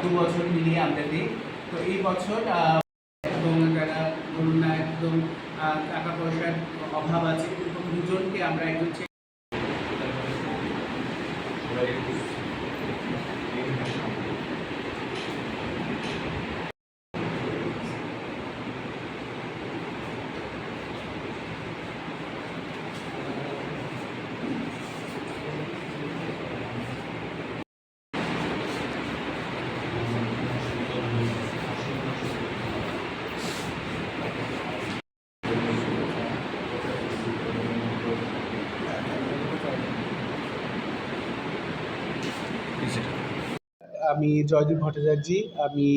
দু বছর মিলিয়ে আমরা দিই। তো এই বছর এবং ধরুন না একদম টাকা পয়সার অভাব আছে দুজনকে আমরা একজন আমি জয়দীপ ভট্টাচার্য, আমি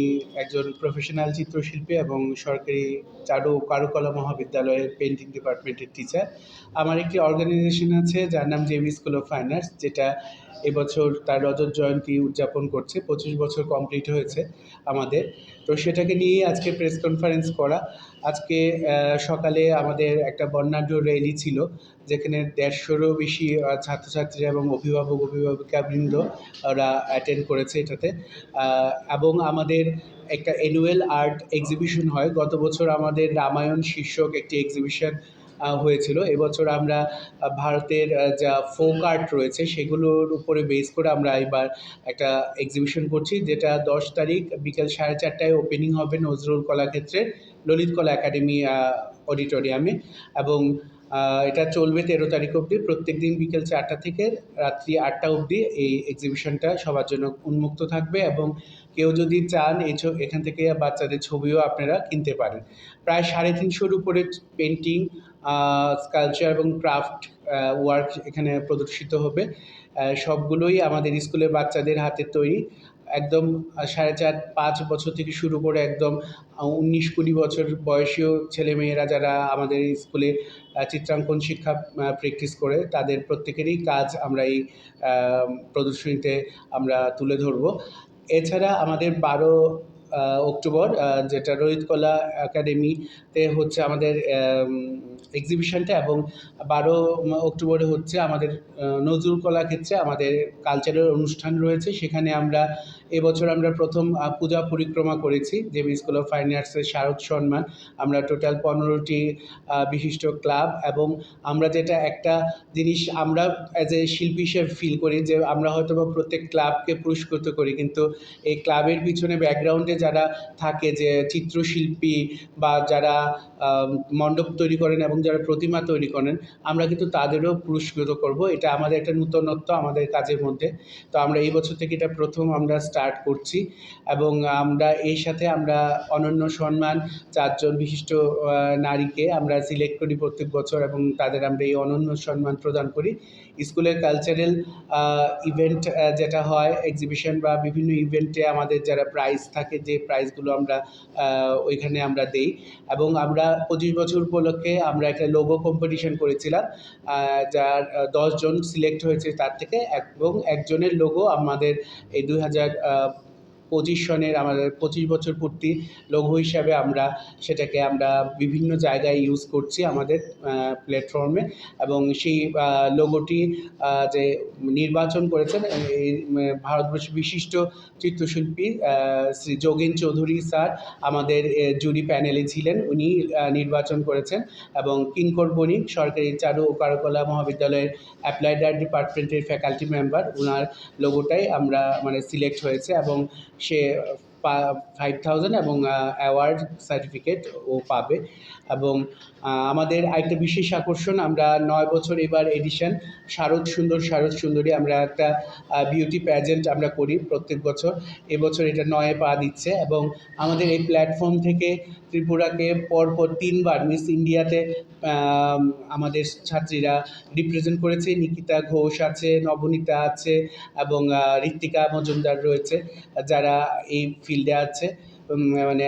একজন প্রফেশনাল চিত্রশিল্পী এবং সরকারি চারু কারুকলা মহাবিদ্যালয়ের পেন্টিং ডিপার্টমেন্টের টিচার আমার একটি অর্গানাইজেশন আছে, যার নাম JB school of fine arts যেটা এবছর তার রজত জয়ন্তী উদযাপন করছে, পঁচিশ বছর কমপ্লিট হয়েছে আমাদের। তো সেটাকে নিয়েই আজকে প্রেস কনফারেন্স করা। আজকে সকালে আমাদের একটা বর্ণাঢ্য র্যালি ছিল, যেখানে দেড়শোরও বেশি ছাত্রছাত্রী এবং অভিভাবক অভিভাবিকাবৃন্দ ওরা অ্যাটেন্ড করেছে। এটাতে আহ, এবং আমাদের একটা অ্যানুয়াল আর্ট এক্সিবিশন হয়। গত বছর আমাদের রামায়ণ শীর্ষক একটি এক্সিবিশন হয়েছিল। এবছর আমরা ভারতের যা ফোক আর্ট রয়েছে সেগুলোর উপরে বেস করে আমরা এবার একটা এক্সিবিশন করছি যেটা দশ তারিখ বিকেল সাড়ে চারটায় ওপেনিং হবে নজরুল কলাক্ষেত্রের ললিত কলা একাডেমি অডিটোরিয়ামে এবং এটা চলবে তেরো তারিখ অবধি। প্রত্যেক দিন বিকেল চারটা থেকে রাত্রি আটটা অবধি এই এক্সিবিশনটা সবার জন্য উন্মুক্ত থাকবে এবং কেউ যদি চান এই এখান থেকে বাচ্চাদের ছবিও আপনারা কিনতে পারেন। প্রায় সাড়ে তিনশোর উপরে পেন্টিং স্কালচার এবং ক্রাফট ওয়ার্ক এখানে প্রদর্শিত হবে। সবগুলোই আমাদের স্কুলের বাচ্চাদের হাতের তৈরি। একদম সাড়ে চার, পাঁচ বছর থেকে শুরু করে একদম উনিশ কুড়ি বছর বয়সীয় ছেলেমেয়েরা যারা আমাদের স্কুলে চিত্রাঙ্কন শিক্ষা প্র্যাকটিস করে, তাদের প্রত্যেকেরই কাজ আমরা এই প্রদর্শনীতে আমরা তুলে ধরবো। এছাড়া আমাদের বারো অক্টোবর যেটা রোহিত কলা একাডেমিতে হচ্ছে আমাদের এক্সিবিশনটা এবং বারো অক্টোবরে হচ্ছে আমাদের নজরুল কলা ক্ষেত্রে আমাদের কালচারাল অনুষ্ঠান রয়েছে। সেখানে আমরা এবছর আমরা প্রথম পূজা পরিক্রমা করেছি জেবি স্কুল অফ ফাইন আর্টসের শারদ সম্মান আমরা টোটাল পনেরোটি বিশিষ্ট ক্লাব এবং আমরা যেটা একটা জিনিস আমরা অ্যাজ এ শিল্পী হিসেবে ফিল করি যে আমরা হয়তো বা প্রত্যেক ক্লাবকে পুরস্কৃত করি, কিন্তু এই ক্লাবের পিছনে ব্যাকগ্রাউন্ডে যারা থাকে যে চিত্রশিল্পী বা যারা মণ্ডপ তৈরি করেন এবং যারা প্রতিমা তৈরি করেন, আমরা কিন্তু তাদেরও পুরস্কৃত করব। এটা আমাদের একটা নূতনত্ব আমাদের কাজের মধ্যে। তো আমরা এই বছর থেকে এটা প্রথম আমরা স্টার্ট করছি এবং আমরা এই সাথে আমরা অনন্য সম্মান চারজন বিশিষ্ট নারীকে আমরা সিলেক্ট করি প্রত্যেক বছর এবং তাদের আমরা এই অনন্য সম্মান প্রদান করি। স্কুলের কালচারাল ইভেন্ট যেটা হয় এক্সিবিশন বা বিভিন্ন ইভেন্টে আমাদের যারা প্রাইজ থাকে, যে প্রাইজগুলো আমরা ওইখানে আমরা দেই। এবং আমরা পঁচিশ বছর উপলক্ষে আমরা একটা লোগো কম্পিটিশন করেছিলাম যার দশজন সিলেক্ট হয়েছে তার থেকে, এবং একজনের লোগো আমাদের এই দুই হাজার পঁচিশ সনের আমাদের পঁচিশ বছর পূর্তি লঘু হিসাবে আমরা সেটাকে আমরা বিভিন্ন জায়গায় ইউজ করছি আমাদের প্ল্যাটফর্মে এবং সেই লোগোটি যে নির্বাচন করেছেন এই উম, ভারতবর্ষের বিশিষ্ট চিত্রশিল্পী শ্রী যোগেন চৌধুরী স্যার আমাদের জুরি প্যানেলে ছিলেন। উনি নির্বাচন করেছেন এবং কিঙ্কর বণিক সরকারি চারু ও কারুকলা মহাবিদ্যালয়ের অ্যাপ্লাইড আর্ট ডিপার্টমেন্টের ফ্যাকাল্টি মেম্বার ওনার লোগোটাই আমরা মানে সিলেক্ট হয়েছে এবং সে ফাইভ থাউজেন্ড এবং অ্যাওয়ার্ড সার্টিফিকেট ও পাবে। এবং আমাদের একটা বিশেষ আকর্ষণ, আমরা নয় বছর এবার এডিশন শারদ সুন্দর, শারদ সুন্দরী, আমরা একটা বিউটি প্যাজেন্ট আমরা করি প্রত্যেক বছর। এবছর এটা নয়ে পা দিচ্ছে এবং আমাদের এই প্ল্যাটফর্ম থেকে ত্রিপুরাকে পরপর তিনবার মিস ইন্ডিয়াতে আমাদের ছাত্রীরা রিপ্রেজেন্ট করেছে। নিকিতা ঘোষ আছে, নবনীতা আছে এবং ঋত্বিকা মজুমদার রয়েছে। যারা এই ফিল্ডে আছে। মানে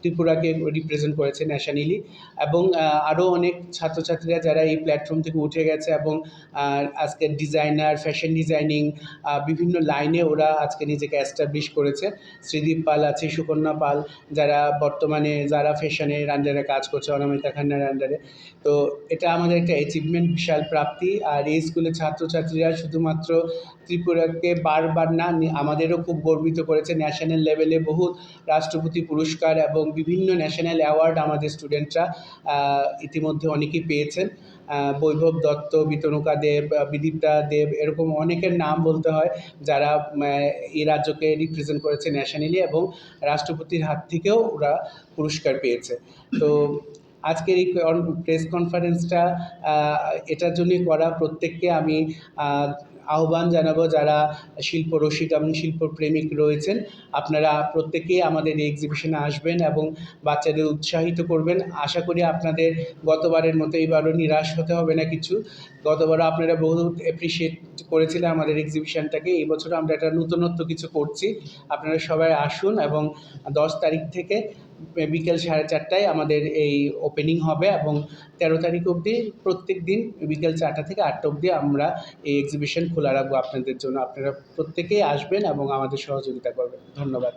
ত্রিপুরাকে রিপ্রেজেন্ট করেছে ন্যাশনালি এবং আরও অনেক ছাত্রছাত্রীরা যারা এই প্ল্যাটফর্ম থেকে উঠে গেছে এবং আজকে ডিজাইনার ফ্যাশন ডিজাইনিং বিভিন্ন লাইনে ওরা আজকে নিজেকে অ্যাস্টাবলিশ করেছে। শ্রীদীপ পাল আছে, সুকন্যা পাল, যারা বর্তমানে যারা ফ্যাশনের আন্ডারে কাজ করছে অনামিকা খান্নার আন্ডারে তো এটা আমাদের একটা অ্যাচিভমেন্ট বিশাল প্রাপ্তি। আর এই স্কুলের ছাত্রছাত্রীরা শুধুমাত্র ত্রিপুরাকে বারবার না আমাদেরও খুব গর্বিত করেছে। ন্যাশনাল লেভেলে বহু রাষ্ট্রপতি পুরস্কার এবং বিভিন্ন ন্যাশনাল অ্যাওয়ার্ড আমাদের স্টুডেন্টরা ইতিমধ্যে অনেকেই পেয়েছেন। বৈভব দত্ত, বিতনুকা দেব বিদীপ্তা দেব, এরকম অনেকের নাম বলতে হয়, যারা এই রাজ্যকে রিপ্রেজেন্ট করেছে ন্যাশনালি এবং রাষ্ট্রপতির হাত থেকেও ওরা পুরস্কার পেয়েছে। তো আজকের এই প্রেস কনফারেন্সটা এটার জন্যই করা প্রত্যেককে আমি আহ্বান জানাব যারা শিল্প রসিক এবং শিল্পপ্রেমিক রয়েছেন, আপনারা প্রত্যেকেই আমাদের এই এক্সিবিশনে আসবেন এবং বাচ্চাদের উৎসাহিত করবেন। আশা করি আপনাদের গতবারের মতো এইবারও নিরাশ হতে হবে না কিছু। গতবারও আপনারা বহু অ্যাপ্রিসিয়েট করেছিলেন আমাদের এক্সিবিশনটাকে এই বছর আমরা একটা নতুনত্ব কিছু করছি। আপনারা সবাই আসুন এবং দশ তারিখ থেকে বিকেল সাড়ে চারটায় আমাদের এই ওপেনিং হবে এবং তেরো তারিখ অবধি প্রত্যেক দিন বিকেল চারটা থেকে আটটা অবধি আমরা এই এক্সিবিশন খোলা রাখব আপনাদের জন্য। আপনারা প্রত্যেকেই আসবেন এবং আমাদের সহযোগিতা করবেন। ধন্যবাদ।